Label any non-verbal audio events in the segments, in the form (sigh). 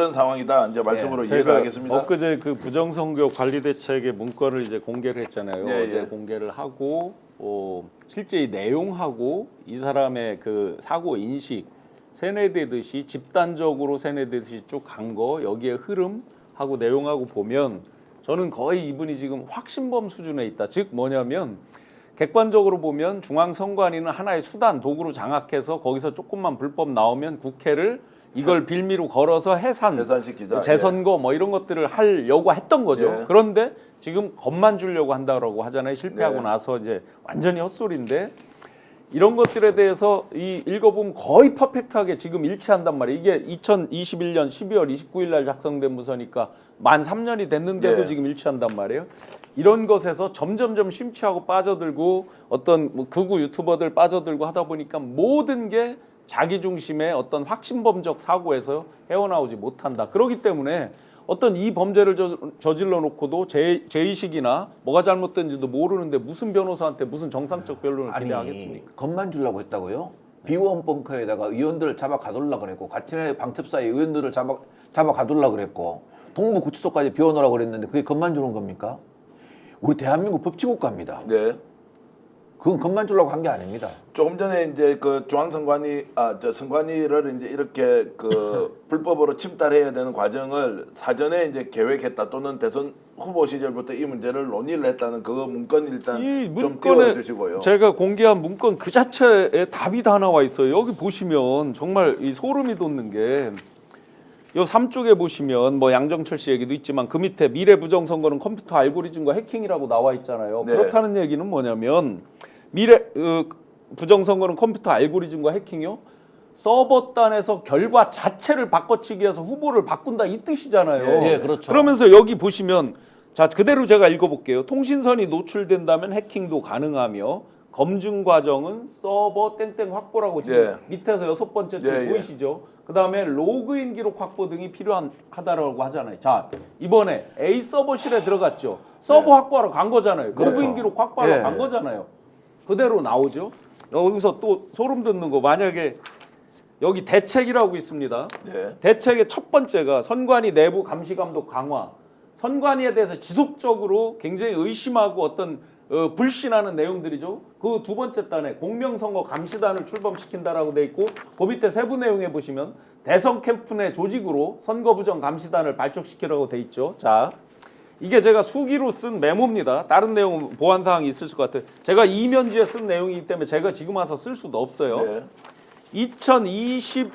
그런 상황이다. 이제 말씀으로 이해를 제가 하겠습니다. 엊그제 그 부정선거 관리 대책의 문건을 이제 공개를 했잖아요. 예, 어제 예. 공개를 하고 어, 실제 이 내용하고 이 사람의 그 사고 인식 세뇌되듯이 집단적으로 세뇌되듯이 쭉 간 거 여기에 흐름하고 내용하고 보면 저는 거의 이분이 지금 확신범 수준에 있다. 즉 뭐냐면 객관적으로 보면 중앙선관위는 하나의 수단 도구로 장악해서 거기서 조금만 불법 나오면 국회를 이걸 빌미로 걸어서 해산 해산시키자. 재선거 뭐 이런 것들을 하려고 했던 거죠. 예. 그런데 지금 겁만 주려고 한다라고 하잖아요. 실패하고 네. 나서 이제 완전히 헛소리인데 이런 것들에 대해서 이 읽어보면 거의 퍼펙트하게 지금 일치한단 말이에요. 이게 2021년 12월 29일 날 작성된 문서니까 만 3년이 됐는데도 예. 지금 일치한단 말이에요. 이런 것에서 점점점 심취하고 빠져들고 어떤 뭐 극우 유튜버들 빠져들고 하다 보니까 모든 게 자기 중심의 어떤 확신범적 사고에서 헤어나오지 못한다. 그렇기 때문에 어떤 이 범죄를 저, 저질러 놓고도 제, 제의식이나 뭐가 잘못된지도 모르는데 무슨 변호사한테 무슨 정상적 변론을 아니 기대하겠습니까? 겁만 주려고 했다고요? 비원 벙커에다가 의원들을 잡아 가둘라 그랬고 같이 방첩사에 의원들을 잡아 잡아 가둘라 그랬고 동부 구치소까지 비워놓으라 그랬는데 그게 겁만 주는 겁니까? 우리 대한민국 법치국가입니다. 네. 그건 겁만 주려고 한 게 아닙니다. 조금 전에 이제 그 중앙선관위 아저 선관위를 이제 이렇게 그 (laughs) 불법으로 침탈해야 되는 과정을 사전에 이제 계획했다 또는 대선 후보 시절부터 이 문제를 논의를 했다는 그 문건 일단 이 좀 문건에 띄워주시고요. 제가 공개한 문건 그 자체에 답이 다 나와 있어요. 여기 보시면 정말 이 소름이 돋는 게. 요 3쪽에 보시면 뭐 양정철 씨 얘기도 있지만 그 밑에 미래 부정 선거는 컴퓨터 알고리즘과 해킹이라고 나와 있잖아요. 네. 그렇다는 얘기는 뭐냐면 미래 어, 부정 선거는 컴퓨터 알고리즘과 해킹이요. 서버 단에서 결과 자체를 바꿔치기 해서 후보를 바꾼다 이 뜻이잖아요. 예, 예, 그렇죠. 그러면서 여기 보시면 자 그대로 제가 읽어볼게요. 통신선이 노출된다면 해킹도 가능하며 검증 과정은 서버 땡땡 확보라고 지금 예. 밑에서 여섯 번째 줄 예, 예. 보이시죠? 그 다음에 로그인 기록 확보 등이 필요하다라고 하잖아요. 자 이번에 A 서버실에 들어갔죠. 서버 확보하러 간 거잖아요. 그렇죠. 로그인 기록 확보하러 예. 간 거잖아요. 그대로 나오죠. 여기서 또 소름 돋는 거 만약에 여기 대책이라고 있습니다. 네. 대책의 첫 번째가 선관위 내부 감시 감독 강화. 선관위에 대해서 지속적으로 굉장히 의심하고 어떤 어, 불신하는 내용들이죠. 그 두 번째 단에 공명선거 감시단을 출범시킨다라고 돼 있고 그 밑에 세부 내용에 보시면 대선 캠프 내 조직으로 선거 부정 감시단을 발족시키라고 돼 있죠. 자, 이게 제가 수기로 쓴 메모입니다. 다른 내용 보완 사항이 있을 것 같아요. 제가 이면지에 쓴 내용이기 때문에 제가 지금 와서 쓸 수도 없어요. 네. 2022년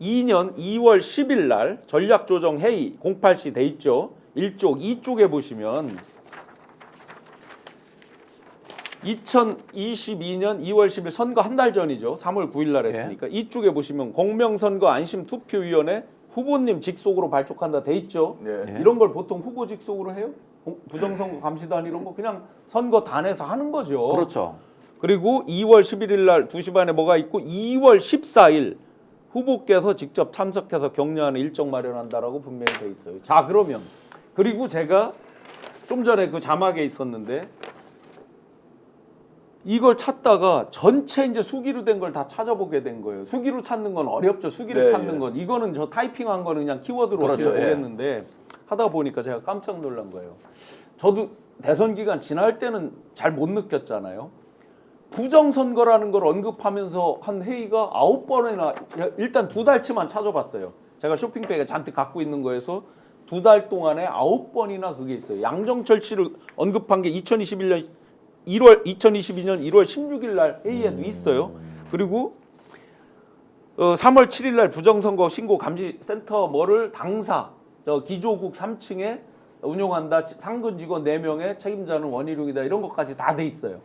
2월 10일 날 전략조정 회의 08시 돼 있죠. 1쪽 2쪽에 보시면 2022년 2월 10일 선거 한 달 전이죠. 3월 9일 날 했으니까 이쪽에 보시면 공명선거 안심투표위원회 후보님 직속으로 발족한다 돼 있죠. 네. 이런 걸 보통 후보 직속으로 해요? 공- 부정선거 감시단 이런 거 그냥 선거 단에서 하는 거죠. 그렇죠. 그리고 2월 11일 날 2시 반에 뭐가 있고 2월 14일 후보께서 직접 참석해서 격려하는 일정 마련한다라고 분명히 돼 있어요. 자, 그러면 그리고 제가 좀 전에 그 자막에 있었는데 이걸 찾다가 전체 이제 수기로 된 걸 다 찾아보게 된 거예요. 수기로 찾는 건 어렵죠. 수기로 네, 찾는 예. 건 이거는 저 타이핑한 거는 그냥 키워드로 그렇죠, 어떻게 예. 보겠는데 하다 보니까 제가 깜짝 놀란 거예요. 저도 대선 기간 지날 때는 잘 못 느꼈잖아요. 부정선거라는 걸 언급하면서 한 회의가 아홉 번이나 일단 두 달치만 찾아봤어요. 제가 쇼핑백에 잔뜩 갖고 있는 거에서 두 달 동안에 아홉 번이나 그게 있어요. 양정철 씨를 언급한 게 2021년 1월 2022년 1월 16일 날 회의에도 있어요. 그리고 어, 3월 7일 날 부정선거 신고 감시 센터 뭐를 당사 저 기조국 3층에 운영한다. 상근 직원 4명의 책임자는 원희룡이다. 이런 것까지 다 돼 있어요.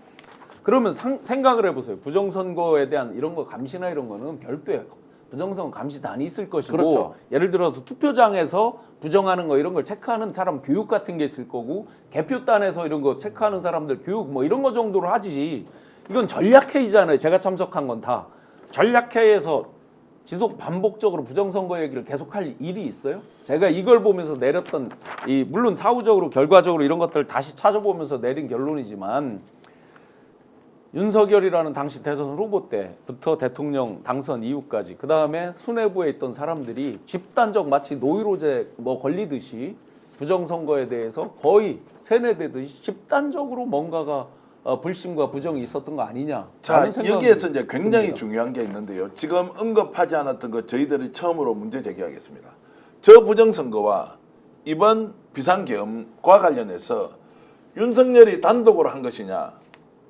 그러면 상- 생각을 해보세요. 부정선거에 대한 이런 거 감시나 이런 거는 별도의 부정선거 감시단이 있을 것이고 그렇죠. 예를 들어서 투표장에서 부정하는 거 이런 걸 체크하는 사람 교육 같은 게 있을 거고 개표단에서 이런 거 체크하는 사람들 교육 뭐 이런 거 정도로 하지 이건 전략회의잖아요. 제가 참석한 건 다 전략회의에서 지속 반복적으로 부정선거 얘기를 계속할 일이 있어요? 제가 이걸 보면서 내렸던 이 물론 사후적으로 결과적으로 이런 것들 을 다시 찾아보면서 내린 결론이지만 윤석열이라는 당시 대선 후보 때부터 대통령 당선 이후까지 그 다음에 수뇌부에 있던 사람들이 집단적 마치 노이로제 뭐 걸리듯이 부정선거에 대해서 거의 세뇌되듯이 집단적으로 뭔가가 어, 불신과 부정이 있었던 거 아니냐? 자 여기에서 이제 굉장히 듭니다. 중요한 게 있는데요. 지금 언급하지 않았던 거 저희들이 처음으로 문제 제기하겠습니다. 저 부정선거와 이번 비상계엄과 관련해서 윤석열이 단독으로 한 것이냐,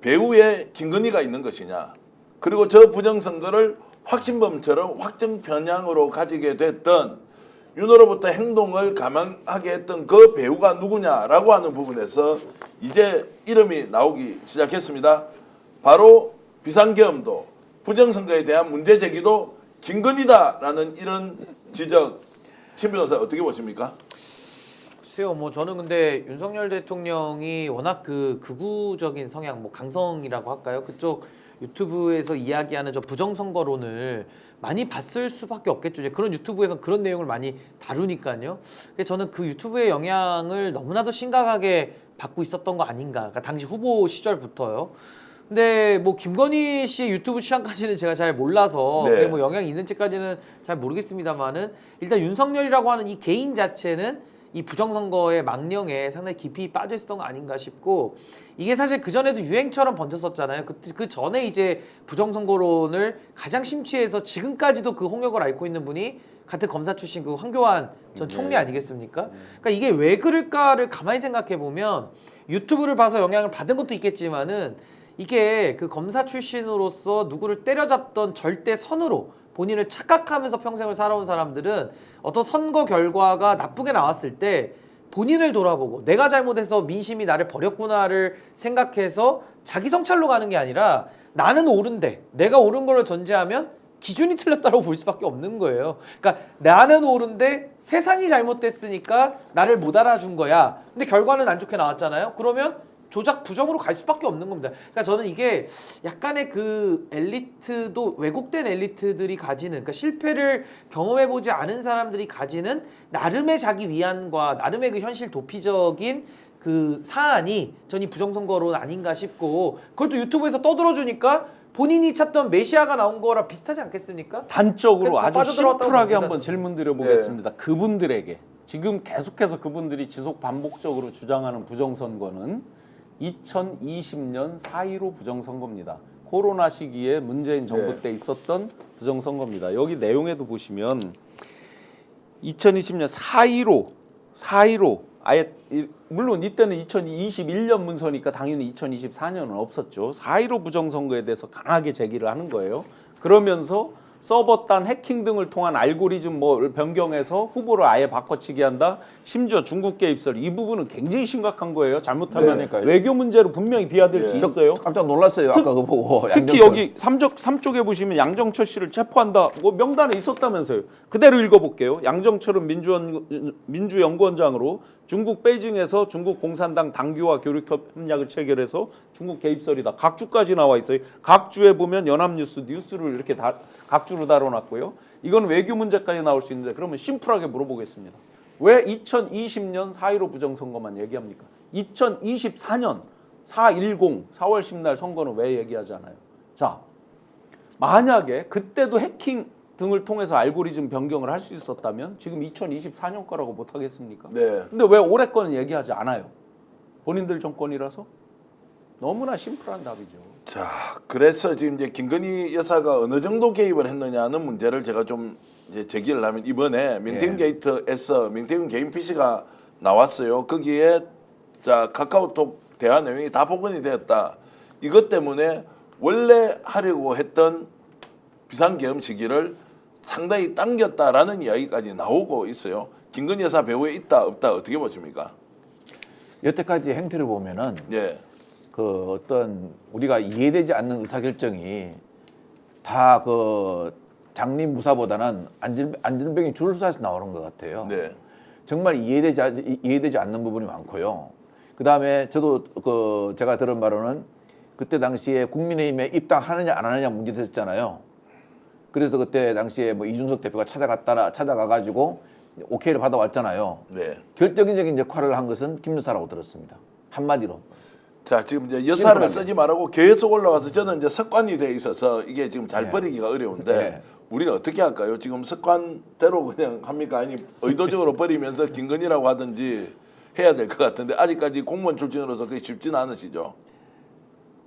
배후에 김건희가 있는 것이냐, 그리고 저 부정선거를 확신범처럼 확정 편향으로 가지게 됐던 윤호로부터 행동을 감행하게 했던 그 배우가 누구냐라고 하는 부분에서 이제 이름이 나오기 시작했습니다. 바로 비상계엄도 부정선거에 대한 문제 제기도 김건희다라는 이런 지적 신 변호사 어떻게 보십니까? 글쎄요, 뭐 저는 근데 윤석열 대통령이 워낙 그 극우적인 성향, 뭐 강성이라고 할까요? 그쪽 유튜브에서 이야기하는 저 부정선거론을 많이 봤을 수밖에 없겠죠. 이제 그런 유튜브에서 그런 내용을 많이 다루니까요. 그래서 저는 그 유튜브의 영향을 너무나도 심각하게 받고 있었던 거 아닌가. 그러니까 당시 후보 시절부터요. 근데 뭐 김건희 씨의 유튜브 취향까지는 제가 잘 몰라서 네. 뭐 영향이 있는지까지는 잘 모르겠습니다만은 일단 윤석열이라고 하는 이 개인 자체는 이 부정선거의 망령에 상당히 깊이 빠져 있었던 거 아닌가 싶고 이게 사실 그 전에도 유행처럼 번졌었잖아요. 그, 그 전에 이제 부정선거론을 가장 심취해서 지금까지도 그 홍역을 앓고 있는 분이 같은 검사 출신 그 황교안 전 총리 아니겠습니까? 그러니까 이게 왜 그럴까를 가만히 생각해 보면 유튜브를 봐서 영향을 받은 것도 있겠지만은 이게 그 검사 출신으로서 누구를 때려잡던 절대 선으로 본인을 착각하면서 평생을 살아온 사람들은 어떤 선거 결과가 나쁘게 나왔을 때 본인을 돌아보고 내가 잘못해서 민심이 나를 버렸구나를 생각해서 자기 성찰로 가는 게 아니라 나는 옳은데 내가 옳은 거를 전제하면 기준이 틀렸다고 볼 수밖에 없는 거예요. 그러니까 나는 옳은데 세상이 잘못됐으니까 나를 못 알아준 거야. 근데 결과는 안 좋게 나왔잖아요. 그러면 조작 부정으로 갈 수밖에 없는 겁니다. 그러니까 저는 이게 약간의 그 엘리트도 왜곡된 엘리트들이 가지는 그러니까 실패를 경험해 보지 않은 사람들이 가지는 나름의 자기 위안과 나름의 그 현실 도피적인 그 사안이 전 이 부정선거론 아닌가 싶고 그걸 또 유튜브에서 떠들어 주니까 본인이 찾던 메시아가 나온 거랑 비슷하지 않겠습니까? 단적으로 그래서 아주 심플하게 한번. 질문 드려보겠습니다. 그분들에게 지금 계속해서 그분들이 지속 반복적으로 주장하는 부정선거는 2020년 4.15 부정선거입니다. 코로나 시기에 문재인 정부 네. 때 있었던 부정선거입니다. 여기 내용에도 보시면 2020년 4.15 4.15 아예 이- 물론 이때는 2021년 문서니까 당연히 2024년은 없었죠. 4.15 부정선거에 대해서 강하게 제기를 하는 거예요. 그러면서 서버 단 해킹 등을 통한 알고리즘 뭐 변경해서 후보를 아예 바꿔치기 한다. 심지어 중국 개입설 이 부분은 굉장히 심각한 거예요. 잘못하면 네. 외교 문제로 분명히 비화될 수 예. 있어요. 깜짝 놀랐어요. 아까 그거 보고. 특히 양정철. 여기 삼적 삼쪽에 보시면 양정철 씨를 체포한다. 뭐 명단에 있었다면서요. 그대로 읽어볼게요. 양정철은 민주원 민주연구원장으로 중국 베이징에서 중국 공산당 당규와 교육 협약을 체결해서 중국 개입설이다. 각주까지 나와 있어요. 각주에 보면 연합뉴스 뉴스를 이렇게 다 각주 로 다뤄놨고요. 이건 외교 문제까지 나올 수 있는데 그러면 심플하게 물어보겠습니다. 왜 2020년 4.15 부정선거만 얘기합니까? 2024년 4.10 4월 10날 선거는 왜 얘기하지 않아요? 자, 만약에 그때도 해킹 등을 통해서 알고리즘 변경을 할 수 있었다면 지금 2024년 거라고 못 하겠습니까? 네. 근데 왜 올해 거는 얘기하지 않아요? 본인들 정권이라서 너무나 심플한 답이죠. 자, 그래서 지금 이제 김건희 여사가 어느 정도 개입을 했느냐는 문제를 제가 좀 이제 제기를 하면 이번에 민태균 게이트에서 민태균 개인 PC가 나왔어요. 거기에 자 카카오톡 대화 내용이 다 복원이 되었다. 이것 때문에 원래 하려고 했던 비상계엄 시기를 상당히 당겼다라는 이야기까지 나오고 있어요. 김건희 여사 배후에 있다 없다 어떻게 보십니까? 여태까지 행태를 보면은 예. 그 어떤 우리가 이해되지 않는 의사결정이 다 그 장님 무사보다는 안전 안전병이 줄을 서서 나오는 것 같아요. 네. 정말 이해되지 않- 이해되지 않는 부분이 많고요. 그 다음에 저도 그 제가 들은 바로는 그때 당시에 국민의힘에 입당하느냐 안 하느냐 문제 됐었잖아요. 그래서 그때 당시에 뭐 이준석 대표가 찾아갔다라 찾아가 가지고 오케이를 받아왔잖아요. 네. 결정적인 역할을 한 것은 김 여사라고 들었습니다. 한마디로. 자 지금 이제 여사를. 쓰지 말고 계속 올라가서 저는 이제 습관이 돼 있어서 이게 지금 잘 네. 버리기가 어려운데 네. 우리는 어떻게 할까요? 지금 습관대로 그냥 합니까? 아니 의도적으로 버리면서 김건희라고 하든지 해야 될 것 같은데 아직까지 공무원 출신으로서 그게 쉽지는 않으시죠?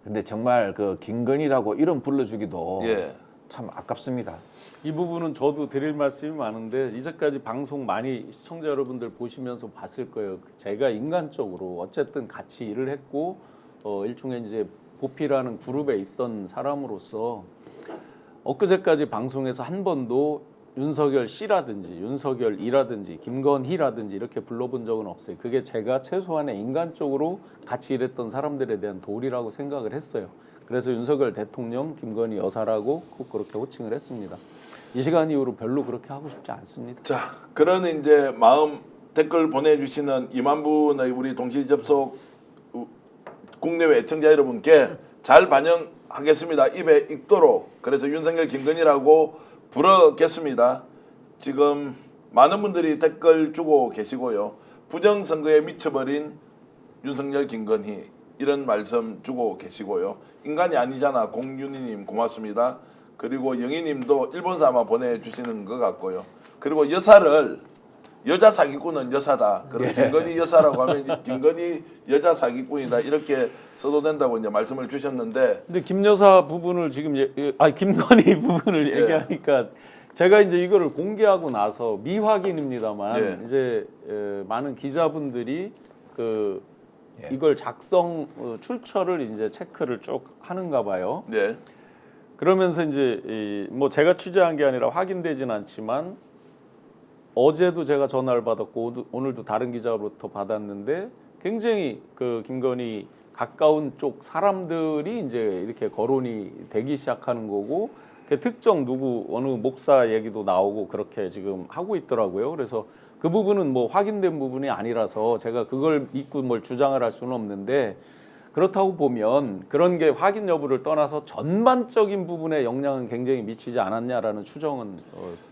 근데 정말 그 김건희라고 이름 불러주기도 예. 참 아깝습니다. 이 부분은 저도 드릴 말씀이 많은데 이제까지 방송 많이 시청자 여러분들 보시면서 봤을 거예요. 제가 인간적으로 어쨌든 같이 일을 했고 어, 일종의 이제 보피라는 그룹에 있던 사람으로서 엊그제까지 방송에서 한 번도 윤석열 씨라든지 윤석열 이라든지 김건희라든지 이렇게 불러본 적은 없어요. 그게 제가 최소한의 인간적으로 같이 일했던 사람들에 대한 도리라고 생각을 했어요. 그래서 윤석열 대통령, 김건희 여사라고 꼭 그렇게 호칭을 했습니다. 이 시간 이후로 별로 그렇게 하고 싶지 않습니다. 자 그런 이제 마음 댓글 보내주시는 2만 분의 우리 동시 접속 우- 국내외 애청자 여러분께 잘 반영하겠습니다. 입에 익도록 그래서 윤석열 김건희라고 부르겠습니다. 지금 많은 분들이 댓글 주고 계시고요. 부정선거에 미쳐버린 윤석열 김건희 이런 말씀 주고 계시고요. 인간이 아니잖아 공윤희님 고맙습니다. 그리고 영희님도 일본사 아마 보내주시는 것 같고요. 그리고 여사를 여자 사기꾼은 여사다. 그리고 김건희 여사라고 하면 김건희 여자 사기꾼이다 이렇게 써도 된다고 이제 말씀을 주셨는데 근데 김 여사 부분을 지금 예, 예, 아니 김건희 (laughs) 부분을 예. 얘기하니까 제가 이제 이거를 공개하고 나서 미확인입니다만 예. 이제 에, 많은 기자분들이 그 예. 이걸 작성 어, 출처를 이제 체크를 쭉 하는가 봐요. 네. 그러면서 이제 이, 뭐 제가 취재한 게 아니라 확인되진 않지만 어제도 제가 전화를 받았고 오늘도 다른 기자로부터 받았는데 굉장히 그 김건희 가까운 쪽 사람들이 이제 이렇게 거론이 되기 시작하는 거고 그 특정 누구 어느 목사 얘기도 나오고 그렇게 지금 하고 있더라고요. 그래서 그 부분은 뭐 확인된 부분이 아니라서 제가 그걸 믿고 뭘 주장을 할 수는 없는데 그렇다고 보면 그런 게 확인 여부를 떠나서 전반적인 부분에 영향은 굉장히 미치지 않았냐라는 추정은 어.